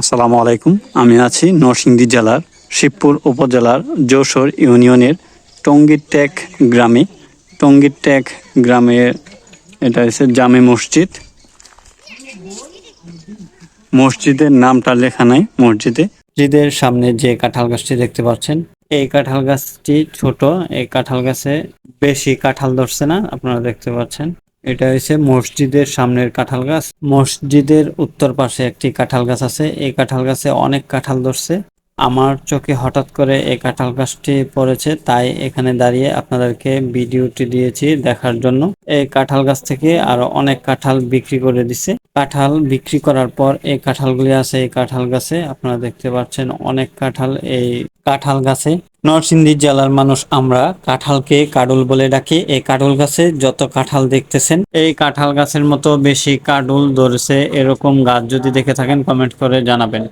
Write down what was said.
আসসালামু আলাইকুম। আমি আছি নরসিংদী জেলার শিবপুর উপজেলার যশোর ইউনিয়নের টঙ্গিরটেক গ্রামে। টঙ্গিরটেক গ্রামে এটা হচ্ছে জামে মসজিদ। মসজিদের নামটা লেখা নাই মসজিদে। মসজিদের সামনে যে কাঁঠাল গাছটি দেখতে পাচ্ছেন, এই কাঁঠাল গাছটি ছোট, এই কাঁঠাল গাছে বেশি কাঁঠাল ধরছে না, আপনারা দেখতে পাচ্ছেন। এটা হচ্ছে মসজিদের সামনের কাঁঠাল গাছ। মসজিদের উত্তর পাশে একটি কাঁঠাল গাছ আছে। এই কাঁঠাল গাছে অনেক কাঁঠাল ধরছে। আমার চোখে হঠাৎ করে এই কাঁঠাল গাছটি পড়েছে, তাই এখানে দাঁড়িয়ে আপনাদেরকে ভিডিওটি দিয়েছি দেখার জন্য। এই কাঁঠাল গাছ থেকে আরও অনেক কাঁঠাল বিক্রি করে দিছে। কাঁঠাল বিক্রি করার পর এই কাঁঠালগুলি আছে। এই কাঁঠাল গাছে আপনারা দেখতে পাচ্ছেন অনেক কাঁঠাল এই কাঁঠাল গাছে। নরসিংদী জেলার মানুষ আমরা কাঁঠালকে কাডুল বলে ডাকি। এই কাডুল গাছে যত কাঁঠাল দেখতেছেন, এই কাঁঠাল গাছের মতো বেশি কাডুল ধরেছে, এরকম গাছ যদি দেখে থাকেন কমেন্ট করে জানাবেন।